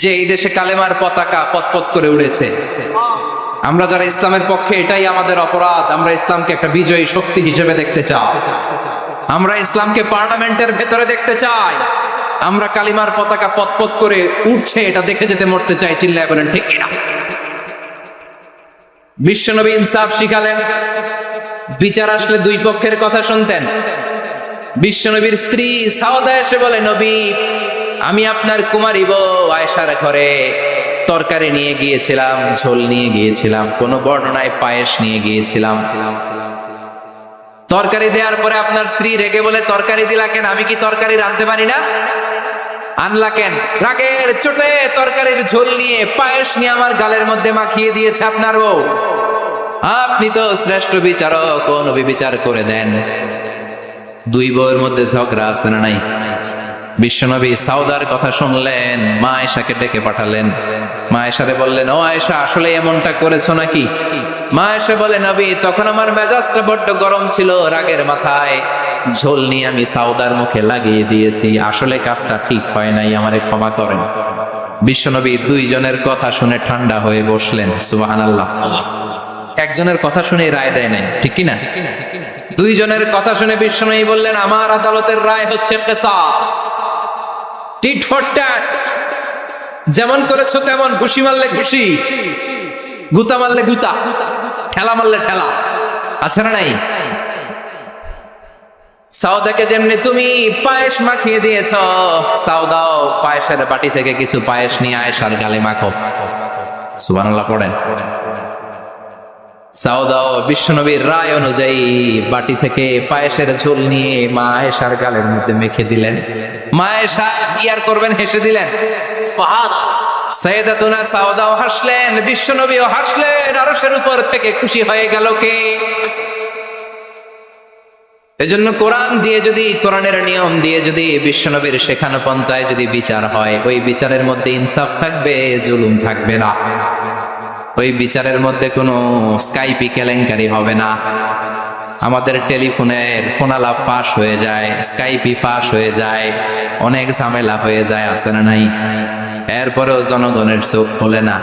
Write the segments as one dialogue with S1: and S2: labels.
S1: যে এই দেশে কালেমার পতাকা পতপত করে উড়েছে। আমরা যারা ইসলামের পক্ষে এটাই আমাদের অপরাধ, আমরা ইসলামকে একটা বিজয়ী শক্তি হিসেবে দেখতে চাই। আমরা ইসলামকে পার্লামেন্টের ভেতরে দেখতে চাই। আমরা কালিমার পতাকা পতপত করে উঠছে এটা দেখে যেতে মরতে চাই, চিল্লায় বলেন, ঠিক কিনা? বিশ্বনবী ইনসাফ শিখালেন, বিচার আসলে দুই পক্ষের কথা শুনতেন। বিশ্বনবীর স্ত্রী সাওদা এসে বলে, নবী আমি আপনার কুমারী বউ আয়েশার ঘরে তরকারি নিয়ে গিয়েছিলাম, ঝোল নিয়ে গিয়েছিলাম, কোন বর্ণনায় পায়েস নিয়ে গিয়েছিলাম। তরকারি দেওয়ার পরে আপনার স্ত্রী রেগে বলে, তরকারি দিলা কেন? আমি কি তরকারি রাঁধতে পারি না? আনলা কেন? রাগের চোটে তরকারির ঝোল নিয়ে পায়েস নিয়ে আমার গালের মধ্যে মাখিয়ে দিয়েছে আপনার বউ। আপনি তো শ্রেষ্ঠ বিচারক, কোন বিচার করে দেন। দুই বউয়ের মধ্যে ঝগড়া আছে না নাই? বিশ্বনবী সাউদার কথা শুনলেন, মা আয়েশাকে ডেকে পাঠালেন। মা আয়েশারে বললেন, ও আয়েশা, আসলে এমনটা করেছ নাকি? মা আয়েশা বলে, নবী, তখন আমার মেজাজটা বড্ড গরম ছিল রাগের মাথায়। ঝোল নিয়ে আমি সাউদার মুখে লাগিয়ে দিয়েছি। আসলে কাজটা ঠিক হয় নাই, আমারে ক্ষমা করেন। বিশ্বনবী দুইজনের কথা শুনে ঠান্ডা হয়ে বসলেন, সুবহানাল্লাহ। একজনের কথা শুনে রায় দেয় নাই, ঠিক কি না দুইজনের কথা শুনে বিশ্বনবী বললেন, আমার আদালতের রায় হচ্ছে কেসাস। টিট ফর ট্যাট যেমন করেছ তেমন ঘুষি মারলে ঘুষি, গুতা মারলে গুতা, ঠেলা মারলে ঠেলা, আছে না নাই? সাউদাকে যেমনি তুমি পায়েস মাখিয়ে দিয়েছ সাউদাও পায়েসের বাটি থেকে কিছু পায়েস নিয়ে আয়েশার গালে মাখো। সুবহানাল্লাহ পড়েন। সাউদাও বিশ্বনবীর রায় অনুযায়ী বাটি থেকে পায়েসের ঝোল নিয়ে মা আয়েশার গালের মধ্যে মেখে দিলেন। মা আয়েশা কি আর করবেন হেসে দিলেন? হাসলেন, বিশ্বনবীও হাসলেন, আরশের উপর থেকে খুশি হয়ে গেল কে? এজন্য কোরআন দিয়ে যদি, কোরআনের নিয়ম দিয়ে যদি বিশ্বনবীর শেখানো পন্থায় যদি বিচার হয়, ওই বিচারের মধ্যে ইনসাফ থাকবে, জুলুম থাকবে না। ওই বিচারের মধ্যে কোনো স্কাইপি কেলেঙ্কারি হবে না। আমাদের টেলিফোনের ফোনালা ফাঁস হয়ে যায় স্কাইপি ফাঁস হয়ে যায়, অনেক ঝামেলা হয়ে যায়, আছে না নাই? এরপরেও জনগণের চোখ খোলে না।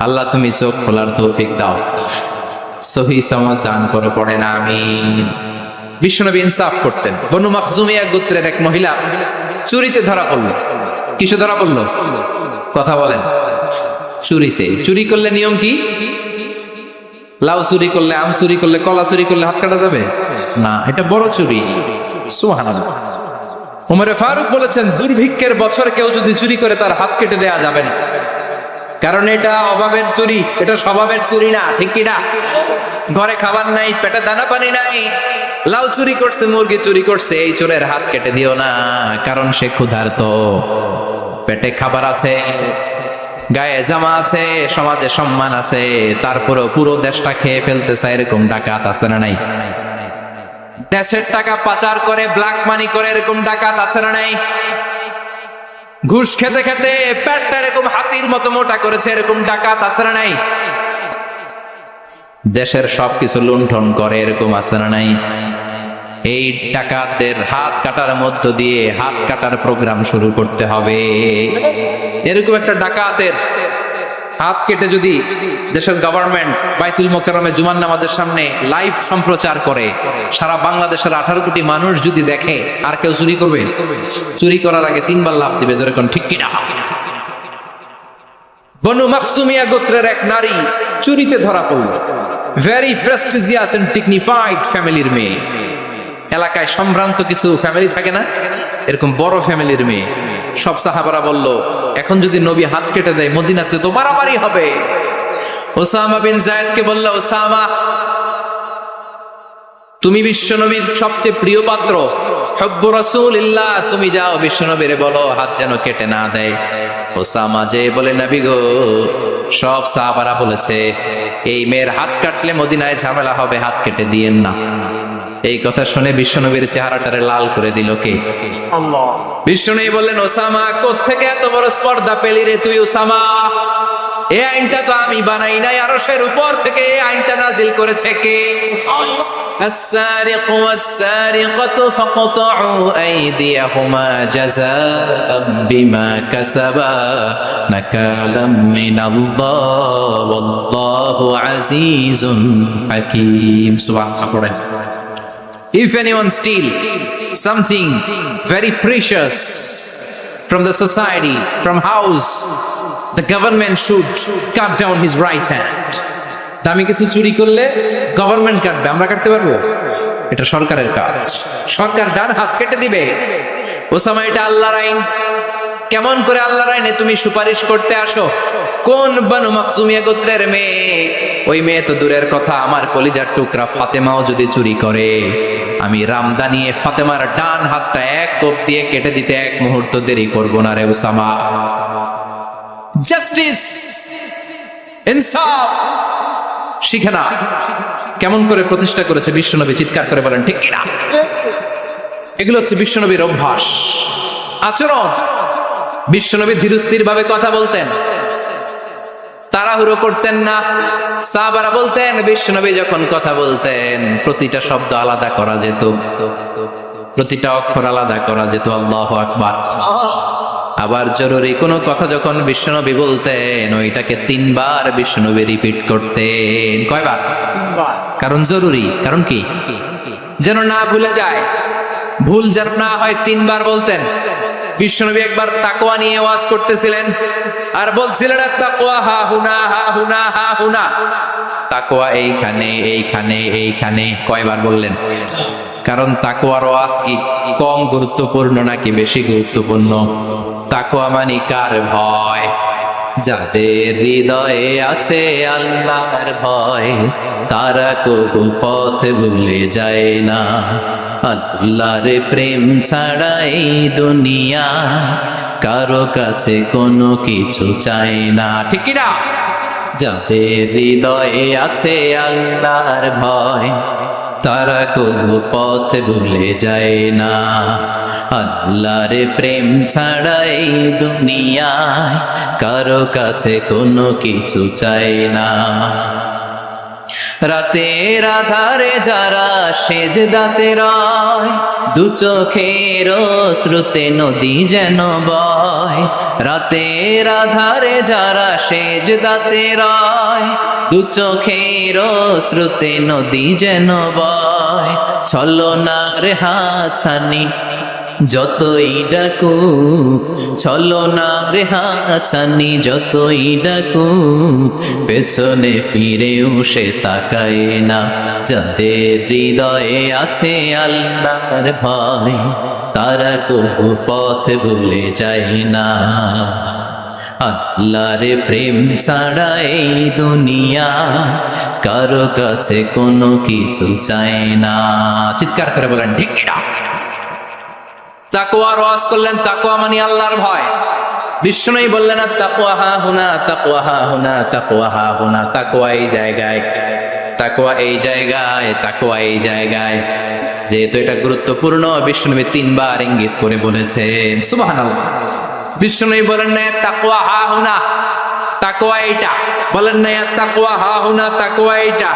S1: আল্লাহ তুমি চোখ খোলার তৌফিক দাও। সহি সমাজ দান করে পড়ে না আমি বিশ্বনবী ইনসাফ করতেন। বনু মখজুমিয়া গোত্রের এক মহিলা চুরিতে ধরা পড়ল। কিসে ধরা পড়ল? কথা বলেন। চুরিতে। চুরি করলে নিয়ম কি? লাউ চুরি করলে আম চুরি করলে কলা চুরি করলে হাত কাটা যাবে? না, এটা বড় চুরি। সুবহানাল্লাহ। উমরে ফারুক বলেছেন, দুর্ভিক্ষের বছর কেউ যদি চুরি করে তার হাত কেটে দেয়া যাবে না। কারণ এটা অভাবের চুরি, এটা স্বভাবের চুরি না, ঠিক কি না? ঘরে খাবার নাই, পেটে দানা পানি নাই। লাউ চুরি করছে, মুরগি চুরি করছে, এই চোরের হাত কেটে দিও না, কারণ সে ক্ষুধার্ত। পেটে খাবার আছে গায়ে জামা আছে, সমাজে সম্মান আছে, তারপরেও পুরো দেশটা খেয়ে ফেলতে চায় এরকম ডাকাত আছে না নাই? দেশের টাকা পাচার করে ব্ল্যাক মানি করে, এরকম ডাকাত আছে না নাই? ঘুষ খেতে খেতে পেটটা এরকম হাতির মতো মোটা করেছে, এরকম ডাকাত আছে না নাই? দেশের সবকিছু লুণ্ঠন করে, এরকম আছে না নাই? এই ডাকাতদের হাত কাটার মধ্য দিয়ে হাত কাটার প্রোগ্রাম শুরু করতে হবে। এরকম একটা ডাকাতের হাত কেটে যদি দেশের গভর্নমেন্ট বাইতুল মোকারমে জুমান নামাজের সামনে লাইভ সম্প্রচার করে, সারা বাংলাদেশের আঠারো কোটি মানুষ যদি দেখে, আর কেউ চুরি করবে? চুরি করার আগে তিনবার লাভ দিবে যেরকম ঠিক কিনা? বনু মাকসুমিয়া গোত্রের এক নারী চুরিতে ধরা পড়ল। ভেরি প্রেস্টিজিয়াস এন্ড ডিগনিফাইড ফ্যামিলির মেয়ে। এলাকায় সম্ভ্রান্ত কিছু ফ্যামিলি থাকে না? এরকম বড় ফ্যামিলির মেয়ে। সব সাহাবারা বলল, এখন যদি নবী হাত কেটে দেয়, মদিনাতে তো মারামারি হবে। ওসামা বিন জায়েদকে বলল, ওসামা, তুমি বিশ্বনবীর সবচেয়ে প্রিয় পাত্র। হব্বু রাসূলিল্লাহ, তুমি যাও বিশ্বনবীরে, বলো, হাত যেন কেটে না দেয়। ওসামা যে বলে, নবী গো, সব সাহাবারা বলেছে, এই মেয়ের হাত কাটলে মদিনায় ঝামেলা হবে, হাত কেটে দিয়েন না। এই কথা শুনে বিশ্বনবীর চেহারাটারে লাল করে দিল কে বিশ্বনবী বললেন ওসামা কোত্থেকে এত বড় স্পর্ধা পেলি রে তুই ওসামা এই আইনটা তো আমি বানাই নাই আরশের উপর থেকে এই আইনটা নাজিল করেছে কে السارق والسارقة فقطعوا أيديهما جزاء بما كسبا نكالا من الله والله عزيز حكيم سبحان الله If anyone steals something very precious from the society, from house, the government should cut down his right hand. দামি কিছু চুরি করলে গভর্নমেন্ট কাটবে আমরা কাটতে পারব এটা সরকারের কাজ সরকার ডান হাত কেটে দিবে ওসামা এটা আল্লাহর আইন কেমন করে আল্লাহর আইনে তুমি সুপারিশ করতে আসো? কোন বানু মাকসুমিয়া গোত্রের মেয়ে? ওই মেয়ে তো দূরের কথা, আমার কলিজার টুকরা ফাতেমাও যদি চুরি করে। আমি রামদা ফাতেমার ডান হাতটা এক কোপ দিয়ে কেটে দিতে এক মুহূর্ত দেরি করব না রে ওসামা জাস্টিস! ইনসাফ! শিখে না। কেমন করে প্রতিষ্ঠা করেছে বিশ্বনবী, চিৎকার করে বলেন, ঠিক কিনা? এগুলো হচ্ছে বিশ্বনবীর অভ্যাস। আচরণ। বিশ্বনবী ধীরস্থির ভাবে কথা বলতেন। তাড়াহুড়ো করতেন না। সাহাবারা বলতেন বিশ্বনবী যখন কথা বলতেন প্রতিটা শব্দ আলাদা করা যেত। প্রতিটা অক্ষর আলাদা করা যেত। আল্লাহ আকবার। আবার জরুরি কোনো কথা যখন বিশ্বনবী বলতেন ওইটাকে তিনবার বিশ্বনবী রিপিট করতেন। কয়বার? কারণ জরুরি। কারণ কি? যেন না ভুলে যায়। ভুল যেন না হয় তিনবার বলতেন। বিশ্বনবী একবার তাকোয়া নিয়ে ওয়াজ করতেছিলেন আর বলছিলেন তাকোয়া হা হুনা হা হুনা হা হুনা। তাকোয়া এইখানে এইখানে এইখানে কয়বার বললেন? কারণ তাকোয়ার ওয়াজ কি কম গুরুত্বপূর্ণ নাকি বেশি গুরুত্বপূর্ণ? তাকোয়া মানি কার ভয়? যাদের হৃদয়ে আছে আল্লাহর ভয়, তারা কবু পথ ভুলে যায় না। আল্লাহর প্রেম ছাড়া দুনিয়া, কারও কাছে কোনো কিছু চায় না। ঠিক না? যাদের হৃদয়ে আছে আল্লাহর ভয়, তারা কবু পথ ভুলে যায় না। আল্লাহর প্রেম ছাড়া এই দুনিয়ায়, কারও কাছে কোনো কিছু চায় না। রাতের আধারে যারা সেজ দাতে রয়, দু চোখের শ্রুতে নদী যেন বয়। রাতের আধারে যারা সেজ দাতে রয়, দু চোখের শ্রুতে নদী যেন বয়। ছলনার হাছানি যতই ডাকু চলো না রে হাছানি, যতই ডাকু, পেছনে ফিরেও সে তাকায় না। যাদের হৃদয়ে আছে আল্লাহর ভয়, তারা কবু পথ ভুলে যায় না। আল্লাহর প্রেম ছাড়া এই দুনিয়া কারও কাছে কোনো কিছু চায় না। চিৎকার করে বলেন, ঠিক তাকোয়ার ওয়াজ করলেন তাকোয়া মানে আল্লাহর ভয়। বিষ্ণুই বললেন, আর তাকোয়া হা হুনা তাকোয়া হা হুনা তাকোয়া হা হুনা তাকোয়া এই জায়গায় তাকোয়া এই জায়গায় তাকোয়া এই জায়গায়। যেহেতু এটা গুরুত্বপূর্ণ বিষ্ণুনবী তিনবার ইঙ্গিত করে বলেছেন, সুবহানাল্লাহ। বিষ্ণুনবী বলেন, না তাকোয়া হা হুনা তাকোয়া এইটা। বলেন, না তাকোয়া হা হুনা তাকোয়া এইটা।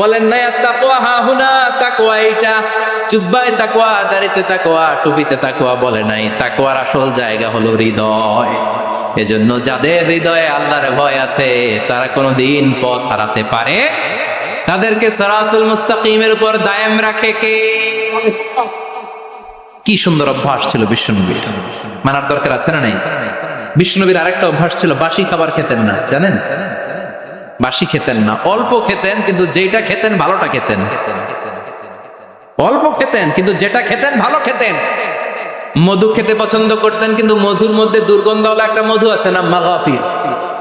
S1: বলেন, না তাকোয়া হা হুনা তাকোয়া এইটা। চুব্বায় তাকোয়া দাড়িতে তাকোয়া টুপিতে তাকোয়া বলে নাই। তাকোয়ার আসল জায়গা হলো হৃদয়। এজন্য যাদের হৃদয়ে আল্লাহর ভয় আছে, তারা কোনো দিন পথ হারাতে পারে। তাদেরকে সরাতুল মুস্তাকিমের উপর দায়াম রাখে কে? কি সুন্দর অভ্যাস ছিল বিষ্ণুনবীর মানার দরকার আছে না নাই? বিষ্ণুনবীর আরেকটা অভ্যাস ছিল, বাসি খাবার খেতেন না, জানেন? বাসি খেতেন না, অল্প খেতেন, কিন্তু যেটা খেতেন, ভালোটা খেতেন। অল্প খেতেন কিন্তু যেটা খেতেন ভালো খেতেন মধু খেতে পছন্দ করতেন কিন্তু মধুর মধ্যে দুর্গন্ধওয়ালা একটা মধু আছে না মাগাফির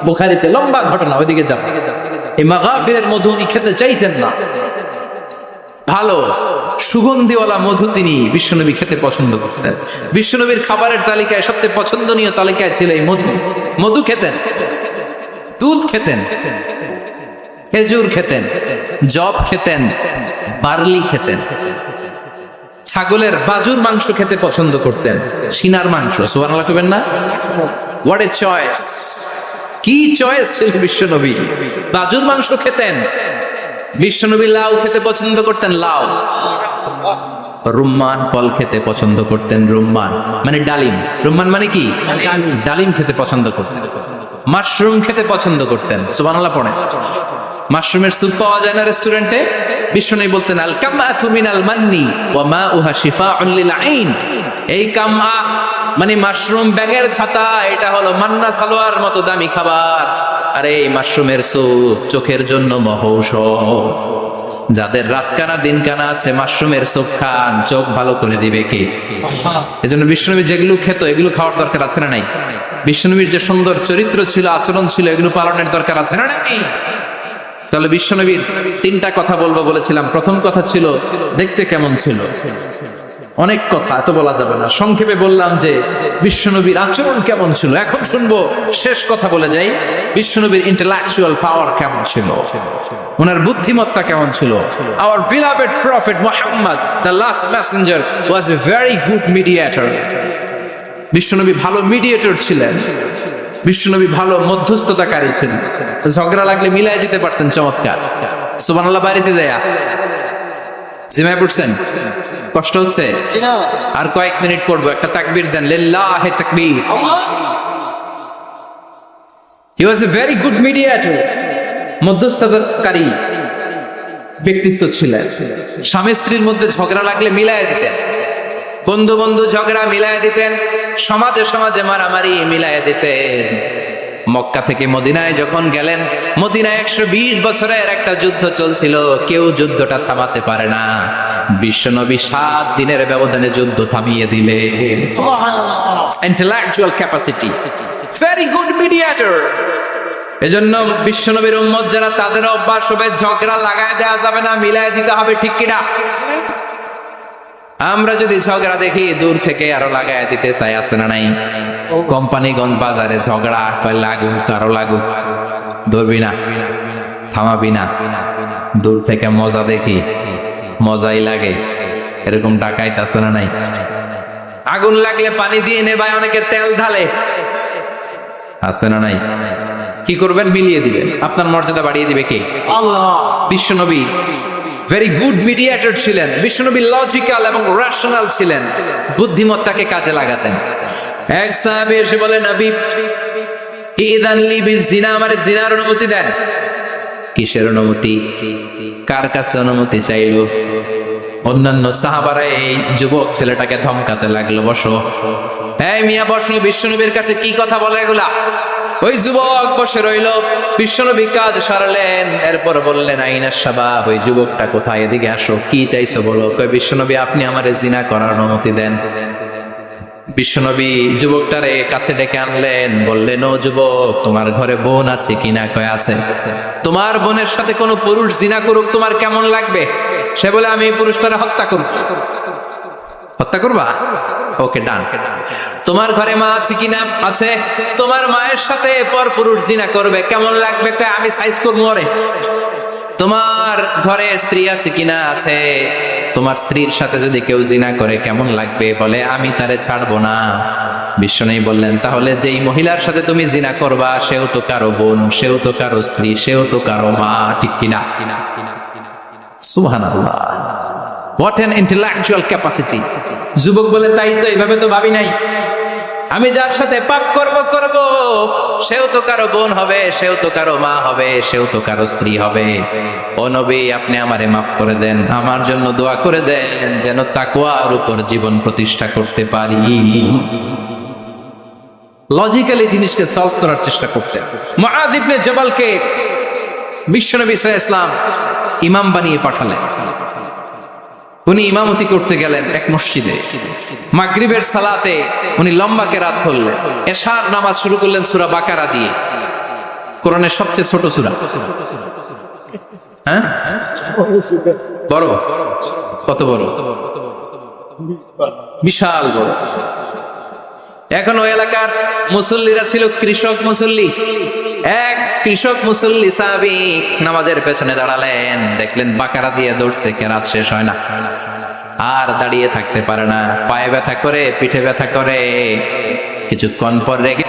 S1: বুখারিতে লম্বা ঘটনা ওইদিকে যাও এই মাগাফিরের মধু উনি খেতে চাইতেন না ভালো সুগন্ধিওয়ালা মধু তিনি বিশ্বনবী খেতে পছন্দ করতেন বিশ্বনবীর খাবারের তালিকায় সবচেয়ে পছন্দনীয় তালিকায় ছিল এই মধু মধু খেতেন দুধ খেতেন খেজুর খেতেন জব খেতেন বার্লি খেতেন। ছাগলের বাজুর মাংস খেতে পছন্দ করতেন। সিনার মাংস সোয়ান করবেন না? হোয়াট এ চয়েস কি চয়েস ছিল বিশ্বনবী? বাজুর মাংস খেতেন। বিশ্বনবী লাউ খেতে পছন্দ করতেন, লাউ। রুম্মান ফল খেতে পছন্দ করতেন, রুম্মান। মানে ডালিম। রুম্মান মানে কি? ডালিম খেতে পছন্দ করতেন। মাশরুম খেতে পছন্দ করতেন, সুবহানাল্লাহ পড়েন। মাশরুমের স্যুপ পাওয়া যায় না রেস্টুরেন্টে? বিশ্বনবী বলতেন, আল কামাতু মিনাল মান্নি ওয়া মাউহা শিফাউন লিল আইন। এই কামা মানে মাশরুম ব্যাঙের ছাতা, এটা হলো মান্না সালোয়ার মতো দামি খাবার। আরে এই মাশরুমের স্যুপ চোখের জন্য মহৌষধ। যাদের রাত কানা দিন কানা আছে, মাশরুমের চোখ খান, চোখ ভালো করে দিবে কি? এজন্য বিষ্ণুনবী যেগুলো খেত, এগুলো খাওয়ার দরকার আছে না নাই? বিষ্ণুনবীর যে সুন্দর চরিত্র ছিল, আচরণ ছিল, এগুলো পালনের দরকার আছে না নাই? তাহলে বিশ্বনবীর তিনটা কথা বলব বলেছিলাম। প্রথম কথা ছিল, দেখতে কেমন ছিল? অনেক কথা, এত বলা যাবে না। সংক্ষেপে বললাম যে, বিশ্বনবীর আচরণ কেমন ছিল? এখন শুনব, শেষ কথা বলে যাই। বিশ্বনবীর ইন্টেলেকচুয়াল পাওয়ার কেমন ছিল? ওনার বুদ্ধিমত্তা কেমন ছিল? Our beloved prophet Muhammad the last messenger was a very good mediator বিশ্বনবী ভালো মিডিয়েটর ছিলেন। বিশ্বনবী ভালো মধ্যস্থতাকারী ছিলেন। ঝগড়া লাগলে মিলাই দিতে পারতেন চমৎকার। সুবহানাল্লাহ বাড়িতে যায়া জিমায় পড়ছেন? কষ্ট হচ্ছে? আর কয়েক মিনিট পড়ব একটা তাকবির দেন লিল্লাহে তাকবীর। He was a very good mediator মধ্যস্থতাকারী ব্যক্তিত্ব ছিলেন। স্বামী স্ত্রীর মধ্যে ঝগড়া লাগলে মিলায় দিতেন। বন্ধু বন্ধু ঝগড়া মিলায় দিতেন, সমাজে সমাজে মারামারি মিলায় দিতেন। মক্কা থেকে মদিনায় যখন গেলেন, মদিনায় একশো বিশ বছরের একটা যুদ্ধ চলছিল, কেউ যুদ্ধটা থামাতে পারে না। বিশ্বনবী সাত দিনের ব্যবধানে যুদ্ধ থামিয়ে দিলে capacity. Very good mediator. এজন্য বিশ্বনবীর উম্মত যারা তাদের অভ্যাস হবে, ঝগড়া লাগায় দেওয়া যাবে না, মিলায় দিতে হবে, ঠিক কিনা? আমরা যদি ঝগড়া দেখি দূর থেকে আরও লাগায় দিতে চাই আছে না নাই? কোম্পানিগঞ্জ বাজারে ঝগড়া কয় লাগুক আরও লাগুক ধরবি না থামাবি না। দূর থেকে মজা দেখি মজাই লাগে। এরকম ডাকাইত আছে না নাই? আগুন লাগলে পানি দিয়ে নেবায় অনেকে তেল ঢালে। আছে না নাই? কি করবেন? মিলিয়ে দিবে আপনার মর্যাদা বাড়িয়ে দিবে কে?
S2: আল্লাহ।
S1: বিশ্বনবী ভেরি গুড মিডিয়েটর ছিলেন বিশ্বনবী লজিক্যাল এবং রেশনাল ছিলেন, বুদ্ধিমত্তাকে কাজে লাগাতেন। এক সাহাবী এসে বলে, নবী, ইদান লি বিজিনা আমার জিনার অনুমতি দেন। কিসের অনুমতি? কার কাছে অনুমতি চাইলো? অন্যান্য সাহাবারা এই যুবক ছেলেটাকে ধমকাতে লাগল, বসো। এই মিয়া, বসো। বিশ্বনবীর কাছে কি কথা বলে এগুলা? ওই যুবক বসে রইল। বিশ্বনবী কাজ সারলেন। এরপর বললেন আইনার সাবাব ওই যুবকটা কোথায়? এদিকে আসো। কি চাইছো বলো? কই বিশ্বনবী, আপনি আমারে জিনা করার অনুমতি দেন। বিশ্বনবী যুবকটারে কাছে ডেকে আনলেন। বললেন, ও যুবক, তোমার ঘরে বোন আছে কিনা? কয়, আছে। তোমার বোনের সাথে কোনো পুরুষ জিনা করুক, তোমার কেমন লাগবে? সে বলে, আমি পুরুষটারে হত্যা করব। হত্যা করবা? ওকে, ডান। তোমার ঘরে মা আছে কিনা আছে। তোমার মায়ের সাথে পর পুরুষ জিনা করবে। কেমন লাগবে? আমি সাইজ করব ওরে। তোমার ঘরে স্ত্রী আছে কিনা আছে। তোমার স্ত্রীর সাথে যদি কেউ জিনা করে, কেমন লাগবে? বলে, আমি তারে ছাড়বো না। বিশ্বনেই বললেন, তাহলে যেই মহিলার সাথে তুমি জিনা করবা, সেও তো কারও বোন, সেও তো কারও স্ত্রী, সেও তো কারও মা, ঠিক কিনা? সুবহানাল্লাহ। হোয়াট অ্যান ইন্টেলেকচুয়াল ক্যাপাসিটি যুবক বলে, তাই তো এইভাবে তো ভাবি নাই। আমি যার সাথে পাপ করব করব, সেও তো কারও বোন হবে, সেও তো কারও মা হবে, সেও তো কারও স্ত্রী হবে। ও নবী, আপনি আমারে মাফ করে দেন। আমার জন্য দোয়া করে দেন, যেন তাকওয়ার উপর জীবন প্রতিষ্ঠা করতে পারি। লজিক্যালি জিনিসকে সলভ করার চেষ্টা করতেন। মুআয ইবনে জবালকে বিশ্বনবী ইসলাম ইমাম বানিয়ে পাঠালেন। উনি ইমামতি করতে গেলেন এক মসজিদে। মাগরিবের সালাতে উনি লম্বা কেরাত ধরলেন। এশার নামাজ শুরু করলেন সূরা বাকারা দিয়ে। কোরআনের সবচেয়ে ছোট সুরা। হ্যাঁ? বড়? কত বড়? বিশাল বড়। এখন ওই এলাকার মুসল্লিরা ছিল কৃষক মুসল্লি। এক কৃষক মুসল্লি সাহাবি নামাজের পেছনে দাঁড়ালেন। দেখলেন বাকারা দিয়ে দৌড়ছে, কেরাত শেষ হয় না। আর দাঁড়িয়ে থাকতে পারে না। পায়ে ব্যথা করে, পিঠে ব্যথা করে। কিছুক্ষণ পর রেগে